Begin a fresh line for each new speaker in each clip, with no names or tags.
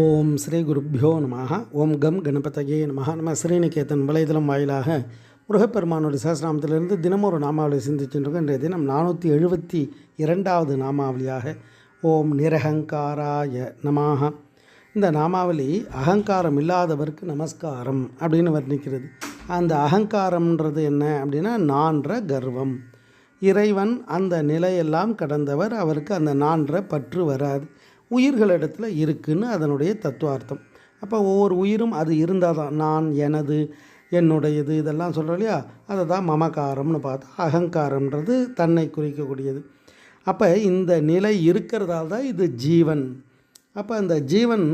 ஓம் ஸ்ரீ குருப்பியோ நம ஓம் கம் கணபதையே நம நம்ம ஸ்ரீநிகேதன் வலைதளம் வாயிலாக முருகப்பெருமானுடைய சஹசிராமத்திலிருந்து தினமும் ஒரு நாமாவளி சிந்திச்சுருக்கோம் இன்றைய தினம் நானூற்றி எழுபத்தி இரண்டாவது நாமாவளியாக ஓம் நிரகங்காராய நமாக இந்த நாமாவளி அகங்காரம் இல்லாதவருக்கு நமஸ்காரம் அப்படின்னு வர்ணிக்கிறது. அந்த அகங்காரம்ன்றது என்ன அப்படின்னா நான்ற கர்வம். இறைவன் அந்த நிலையெல்லாம் கடந்தவர் அவருக்கு அந்த நான்ற பற்று வராது. உயிர்களிடத்தில் இருக்குதுன்னு அதனுடைய தத்துவார்த்தம். அப்போ ஒவ்வொரு உயிரும் அது இருந்தால் தான் நான் எனது என்னுடையது இதெல்லாம் சொல்கிறோம் இல்லையா? அதை தான் மமகாரம்னு பார்த்தா அகங்காரம்ன்றது தன்னை குறிக்கக்கூடியது. அப்போ இந்த நிலை இருக்கிறதால தான் இது ஜீவன். அப்போ அந்த ஜீவன்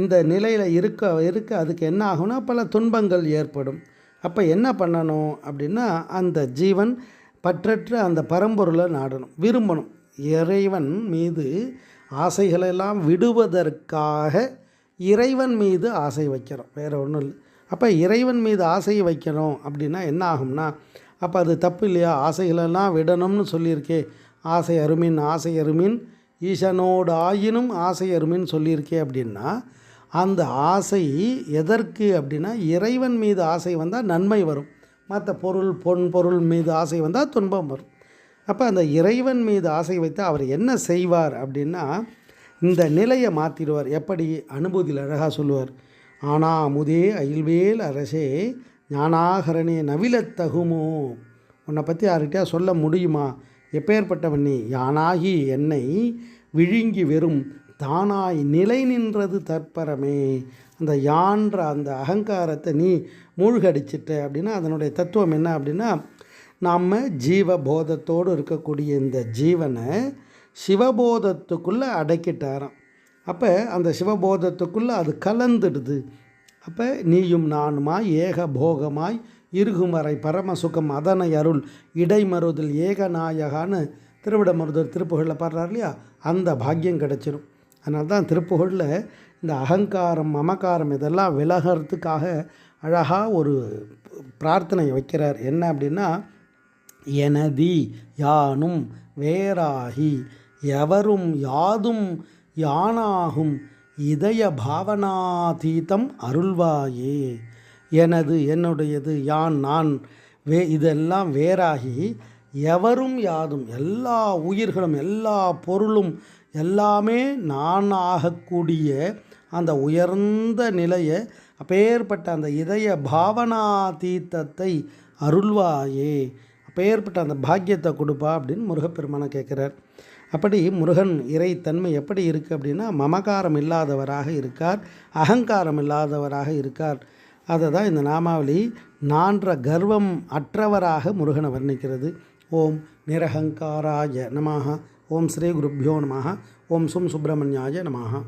இந்த நிலையில் இருக்க இருக்க அதுக்கு என்ன ஆகும்னா பல துன்பங்கள் ஏற்படும். அப்போ என்ன பண்ணணும் அப்படின்னா அந்த ஜீவன் பற்றற்ற அந்த பரம்பொருளை நாடணும் விரும்பணும். இறைவன் மீது ஆசைகளெல்லாம் விடுவதற்காக இறைவன் மீது ஆசை வைக்கிறோம். வேறு ஒன்றும் இல்லை. அப்போ இறைவன் மீது ஆசையை வைக்கிறோம் அப்படின்னா என்ன ஆகும்னா அப்போ அது தப்பு இல்லையா? ஆசைகளெல்லாம் விடணும்னு சொல்லியிருக்கே. ஆசை அருமின் ஆசை அருமின் ஈசனோடு ஆயினும் ஆசை அருமின்னு சொல்லியிருக்கே அப்படின்னா அந்த ஆசை எதற்கு அப்படின்னா இறைவன் மீது ஆசை வந்தால் நன்மை வரும். மற்ற பொருள் பொன் பொருள் மீது ஆசை வந்தால் துன்பம் வரும். அப்போ அந்த இறைவன் மீது ஆசை வைத்து அவர் என்ன செய்வார் அப்படின்னா இந்த நிலையை மாற்றிடுவார் எப்படி? அனுபூதியில் அழகாக சொல்லுவார். ஆனா அமுதே அயில்வேல் அரசே ஞானாகரணே நவிலத்தகுமோ உன்னை பற்றி யார்கிட்டயா சொல்ல முடியுமா? எப்பேற்பட்டவன் நீ? யானாகி என்னை விழுங்கி வெறும் தானாய் நிலை நின்றது தற்பரமே. அந்த யான்ற அந்த அகங்காரத்தை நீ மூழ்கடிச்சிட்ட. அப்படின்னா அதனுடைய தத்துவம் என்ன அப்படின்னா நாம் ஜீவபோதத்தோடு இருக்கக்கூடிய இந்த ஜீவனை சிவபோதத்துக்குள்ளே அடக்கிட்டாராம். அப்போ அந்த சிவபோதத்துக்குள்ளே அது கலந்துடுது. அப்போ நீயும் நானுமாய் ஏக போகமாய் இருகுமறை பரமசுகம் அதனை அருள். இடைமருதில் ஏகநாயகான்னு திருவிடமருதர் திருப்புகழில் பாடுறார் இல்லையா? அந்த பாக்கியம் கிடச்சிரும். அதனால தான் திருப்புகழில் இந்த அகங்காரம் மமக்காரம் இதெல்லாம் விலகிறதுக்காக அழகாக ஒரு பிரார்த்தனை வைக்கிறார். என்ன அப்படின்னா எனதி யானும் வேறாகி எவரும் யாதும் யானாகும் இதய பாவனாதீதம் அருள்வாயே. எனது என்னுடையது யான் நான் வே இதெல்லாம் வேறாகி எவரும் யாதும் எல்லா உயிர்களும் எல்லா பொருளும் எல்லாமே நான் ஆகக்கூடிய அந்த உயர்ந்த நிலையை அப்பேற்பட்ட அந்த இதய பாவனாதீத்தத்தை அருள்வாயே. பெயர்பட்ட அந்த பாக்கியத்தை கொடுப்பா அப்படின்னு முருகப்பெருமானை கேட்குறார். அப்படி முருகன் இறைத்தன்மை எப்படி இருக்குது அப்படின்னா மமகாரம் இல்லாதவராக இருக்கார் அகங்காரம் இல்லாதவராக இருக்கார். அதை தான் இந்த நாமாவளி நான்ற கர்வம் அற்றவராக முருகனை வர்ணிக்கிறது. ஓம் நிரகங்காராய நமாக ஓம் ஸ்ரீ குருப்பியோ நமாக ஓம் சும் சுப்பிரமணியாய நமாக